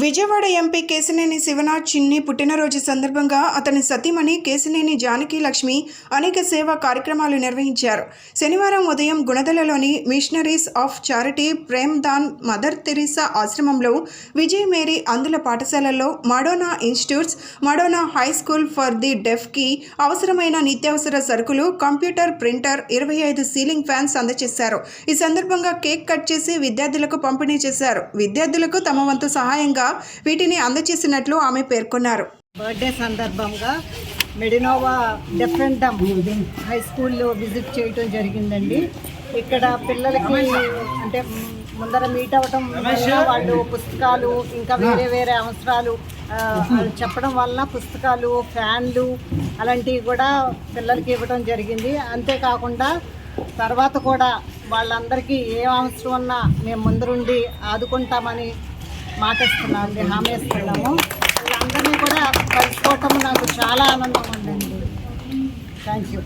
Vijayawada MP Kesineni Sivanath చిన్ని పుట్టినరోజు సందర్భంగా అతని సతీమణి కేసినేని జానకి లక్ష్మి అనేక సేవా కార్యక్రమాలు నిర్వహించారు. శనివారం ఉదయం గుణదలలోని missionaries of charity Prem Dan mother Teresa ఆశ్రమంలో విజయ్ మేరీ అందుల పాఠశాలలో Madonna institutes Madonna high school for the డెఫ్కి అవసరమైన నిత్యావసర సరుకులు కంప్యూటర్ ప్రింటర్ ఇరవై ఐదు సీలింగ్ ఫ్యాన్స్ అందజేశారు. ఈ సందర్భంగా కేక్ కట్ చేసి విద్యార్థులకు పంపిణీ చేశారు. విద్యార్థులకు తమ వంతు సహాయంగా వీటిని అందజేసినట్లు ఆమె పేర్కొన్నారు. బర్త్డే సందర్భంగా మెడినోవా డిఫరెంట్ హై స్కూల్లో విజిట్ చేయటం జరిగిందండి. ఇక్కడ పిల్లలకి అంటే ముందర మీట్ అవ్వటం వాళ్ళు పుస్తకాలు ఇంకా వేరే వేరే అవసరాలు వాళ్ళు చెప్పడం వలన పుస్తకాలు ఫ్యాన్లు అలాంటివి కూడా పిల్లలకి ఇవ్వడం జరిగింది. అంతేకాకుండా తర్వాత కూడా వాళ్ళందరికీ ఏ అవసరం ఉన్నా మేము ముందరుండి ఆదుకుంటామని మాటిస్తున్నాం హామీ ఇస్తున్నాము వీళ్ళందరినీ కూడా కలుసుకోవటం నాకు చాలా ఆనందం ఉందండి. Thank you